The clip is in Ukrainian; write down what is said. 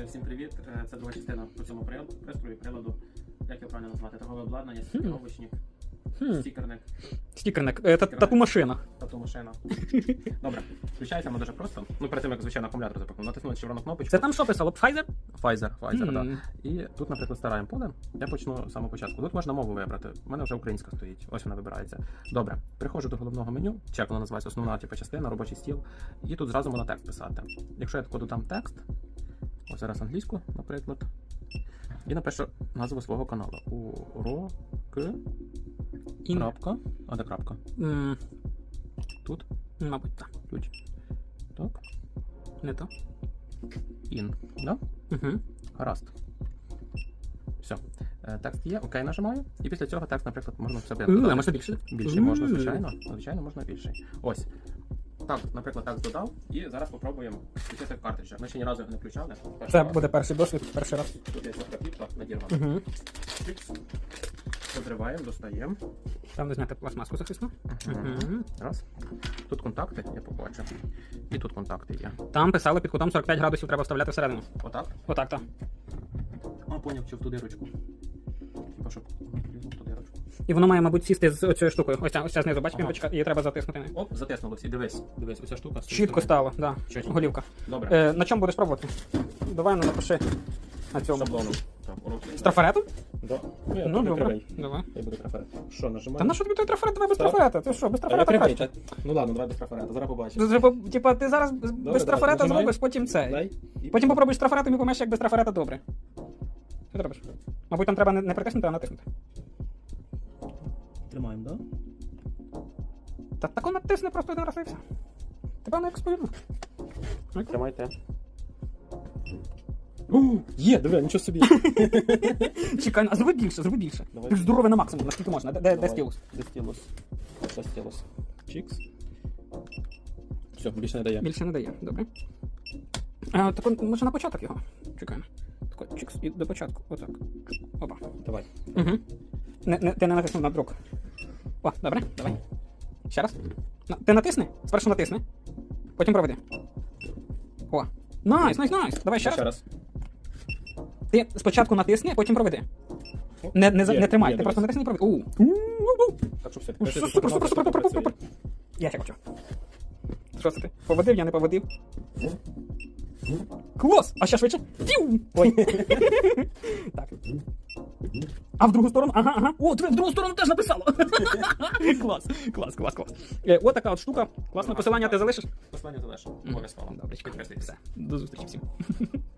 Е, Всім привіт! Е, Це друга частина по цьому пристрою, приладу. Як його правильно назвати? Торгове обладнання, стікеровочник, стікерник, Стікерник. Е, Тату машина. тату машина. Добре, включається воно дуже просто. Ну, перед тим, як звичайно акумулятор запакуємо. Натиснути червону кнопочку. Це там що писало? Pfizer? Pfizer, Pfizer, так. І тут, наприклад, стараємо поле. Я почну з самого початку. Тут можна мову вибрати. У мене вже українська стоїть. Ось вона вибирається. Добре, приходжу до головного меню, чи як воно називається, основна типу, частина, робочий стіл. І тут зразу можна текст писати. Якщо я вкладу там текст, ось зараз англійську, наприклад. І напишу назву свого каналу. Уроки. Ін. Крапка. А де крапка? М, Тут. Мабуть, так. Ключ. Так. Не то. Ін. Да? Угу. Гаразд. Все. Текст є, окей, нажимаю. І після цього текст, наприклад, можна себе. А Е, можна більше? Більше можна, Е. звичайно. Звичайно, можна більше. Ось. Так, наприклад, текст додав. І зараз спробуємо включити картриджа. Ми ще ні разу його не включали. Перший Це раз. буде перший досвід, перший раз. Тут є плівка надірвана. Угу. Розриваємо, достаємо. Там не зняти пластмаску захисну. Мгм. Раз. Тут контакти, я побачив. І тут контакти є. Там писали під кутом 45 градусів треба вставляти всередину. Отак. Отак, так. А, поняв, чи в ту дирочку. І воно має, мабуть, сісти з оцією штукою. Ось ця, ось ця знизу, бачиш, Ага. пінпочка, її треба затиснути. Оп, затиснуло всі. Дивись, дивись, оця штука. з Чітко стало, да. Голівка. Добре. Е, на чому будеш пробувати? Давай ну, напиши на цьому. Шаблоном. Так, уроки. З трафаретом? Да. Ну, я Ну, добре. кривий. Давай. Я буду трафарет. Що, нажимаю? Та на що тобі той трафарет? Давай без Так. трафарета. Ти що, без я трафарета кривий, краще. так? Ну ладно, давай без трафарета, зараз. Ти треба, Типа, ти зараз без давай, трафарета зробиш, потім це. Дай. Потім попробуєш з трафаретом і помеш, як без трафарета добре. Що ти робиш? Мабуть, там треба не, не притиснути, а натиснути. Тримаємо, так? Та тако натисни просто один раз і все. Ти певно як сповідно. Тримайте. Є, диви, нічого собі. Чекай, а зроби більше, зроби більше. Давай. Ти ж здоровий на максимум, наскільки можна. Де, де, де Давай. стілус? Де стілус? Де стілус? Чікс. Все, більше не дає. Більше не дає, добре. А, так, он, може на початок його. Чекаємо. Тако, чикс, і до початку. Отак. Опа. Давай. Угу. Не, не, ти не натиснув на друк. О, добре, давай. Ще раз. На, ти натисни. Спершу натисни. Потім проведи. О. Найс, найс, найс. Давай ще. Ще раз. Ти спочатку натисни, потім проведи. Не, не, не тримай, ти просто натисни і проведи. У. Так, щоб все. Супер, супер, супер, супер, супер. Я ще хочу. Що це ти? Поводив, я не поводив. Клас! А ще швидше. Ой. так. А в другу сторону? Ага, ага. О, в другу сторону теж написало. клас, клас, клас, клас. Е, от така от штука. Класне посилання ти залишиш? Посилання залишу. Обов'язково. Добре, все. До зустрічі всім.